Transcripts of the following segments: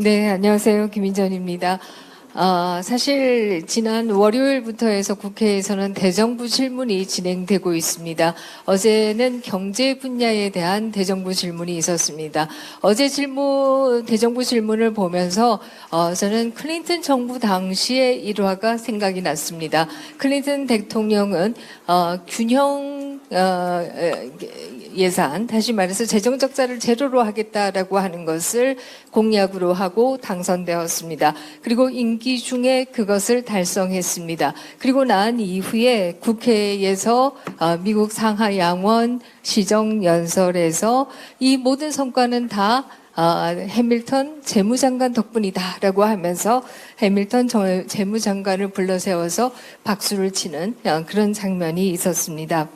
네, 안녕하세요. 김인전입니다. 아, 사실 지난 월요일부터 해서 국회에서는 대정부 질문이 진행되고 있습니다. 어제는 경제 분야에 대한 대정부 질문이 있었습니다. 어제 질문 대정부 질문을 보면서 어, 저는 클린턴 정부 당시의 일화가 생각이 났습니다. 클린턴 대통령은 어, 균형 어, 에, 예산, 다시 말해서 재정 적자를 제로로 하겠다라고 하는 것을 공약으로 하고 당선되었습니다. 그리고 임기 중에 그것을 달성했습니다. 그리고 난 이후에 국회에서 어, 미국 상하 양원 시정 연설에서 이 모든 성과는 다 어, 해밀턴 재무장관 덕분이다라고 하면서 해밀턴 저- 재무장관을 불러세워서 박수를 치는 어, 그런 장면이 있었습니다.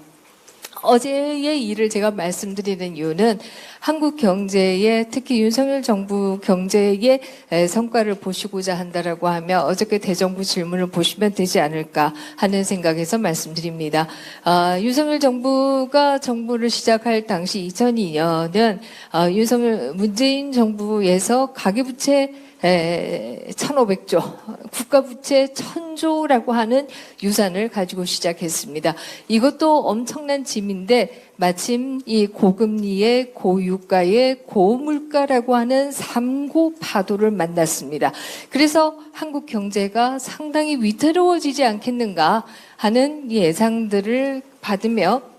어제의 일을 제가 말씀드리는 이유는 한국 경제의 특히 윤석열 정부 경제의 에, 성과를 보시고자 한다라고 하면 어저께 대정부 질문을 보시면 되지 않을까 하는 생각에서 말씀드립니다. 아, 윤석열 정부가 정부를 시작할 당시 2002년은 아, 윤석열 문재인 정부에서 가계부채 에, 1,500조, 국가부채 1,000조라고 하는 유산을 가지고 시작했습니다. 이것도 엄청난 짐인데 마침 이 고금리의 고유가의 고물가라고 하는 삼고 파도를 만났습니다. 그래서 한국 경제가 상당히 위태로워지지 않겠는가 하는 예상들을 받으며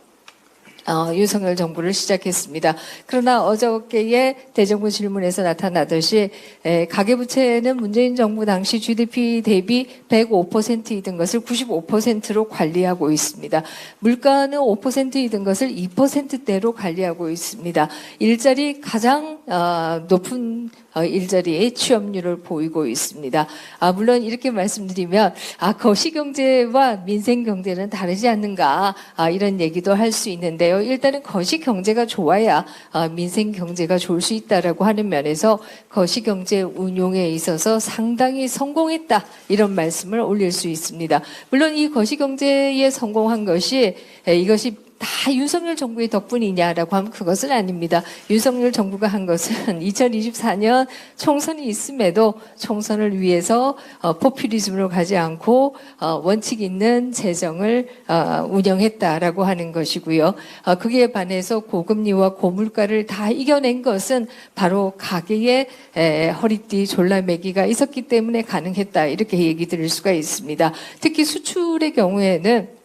어, 윤석열 정부를 시작했습니다. 그러나 어저께의 대정부 질문에서 나타나듯이 에, 가계부채는 문재인 정부 당시 GDP 대비 105%이던 것을 95%로 관리하고 있습니다. 물가는 5%이던 것을 2%대로 관리하고 있습니다. 일자리 가장 어, 높은 어, 일자리 취업률을 보이고 있습니다. 아, 물론 이렇게 말씀드리면 아, 거시경제와 민생경제는 다르지 않는가 아, 이런 얘기도 할 수 있는데요. 일단은 거시경제가 좋아야 아, 민생경제가 좋을 수 있다라고 하는 면에서 거시경제 운용에 있어서 상당히 성공했다 이런 말씀을 올릴 수 있습니다. 물론 이 거시경제에 성공한 것이 에, 이것이 다 윤석열 정부의 덕분이냐라고 하면 그것은 아닙니다. 윤석열 정부가 한 것은 2024년 총선이 있음에도 총선을 위해서 어, 포퓰리즘으로 가지 않고 어, 원칙 있는 재정을 어, 운영했다라고 하는 것이고요. 어, 그에 반해서 고금리와 고물가를 다 이겨낸 것은 바로 가계의 에, 허리띠 졸라매기가 있었기 때문에 가능했다 이렇게 얘기 드릴 수가 있습니다. 특히 수출의 경우에는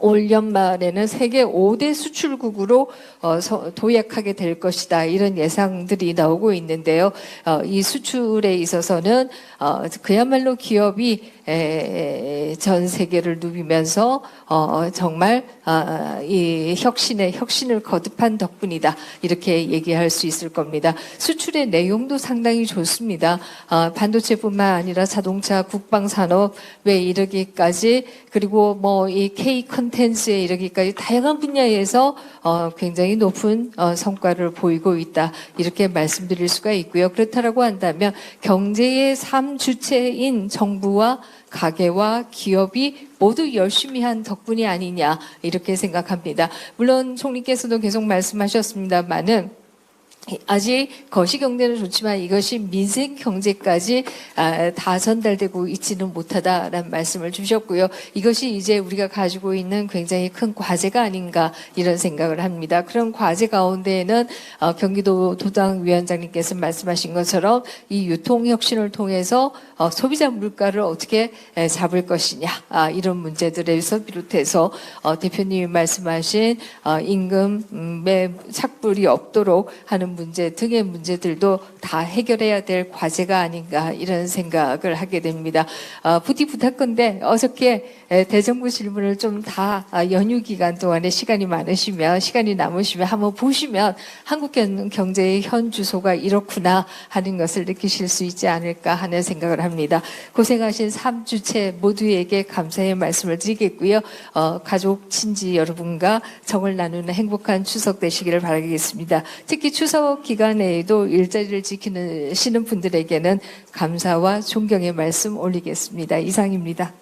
올 연말에는 세계 5대 수출국으로 어, 서- 도약하게 될 것이다. 이런 예상들이 나오고 있는데요. 어, 이 수출에 있어서는 어, 그야말로 기업이 에, 전 세계를 누비면서 어, 정말 아, 이 혁신의 혁신을 거듭한 덕분이다. 이렇게 얘기할 수 있을 겁니다. 수출의 내용도 상당히 좋습니다. 아, 반도체뿐만 아니라 자동차, 국방산업에 이르기까지 그리고 뭐 이 K 컨 텐츠에 이르기까지 다양한 분야에서 어, 굉장히 높은 어, 성과를 보이고 있다. 이렇게 말씀드릴 수가 있고요. 그렇다라고 한다면 경제의 삶 주체인 정부와 가게와 기업이 모두 열심히 한 덕분이 아니냐 이렇게 생각합니다. 물론 총리께서도 계속 말씀하셨습니다만은 아직 거시 경제는 좋지만 이것이 민생 경제까지 아, 다 전달되고 있지는 못하다라는 말씀을 주셨고요. 이것이 이제 우리가 가지고 있는 굉장히 큰 과제가 아닌가 이런 생각을 합니다. 그런 과제 가운데에는 어, 경기도 도당 위원장님께서 말씀하신 것처럼 이 유통 혁신을 통해서 어, 소비자 물가를 어떻게 에, 잡을 것이냐 아, 이런 문제들에서 비롯해서 어, 대표님이 말씀하신 어, 임금의 착불이 없도록 하는 문제 등의 문제들도 다 해결해야 될 과제가 아닌가 이런 생각을 하게 됩니다. 어, 부디 부탁건데 어저께 에, 대정부 질문을 좀 다 연휴 기간 동안에 시간이 많으시면 시간이 남으시면 한번 보시면 한국 경- 경제의 현 주소가 이렇구나 하는 것을 느끼실 수 있지 않을까 하는 생각을 합니다. 고생하신 삼 주체 모두에게 감사의 말씀을 드리겠고요. 어, 가족 친지 여러분과 정을 나누는 행복한 추석 되시기를 바라겠습니다. 특히 추석 기간에도 일자리를 지키는 시는 분들에게는 감사와 존경의 말씀 올리겠습니다. 이상입니다.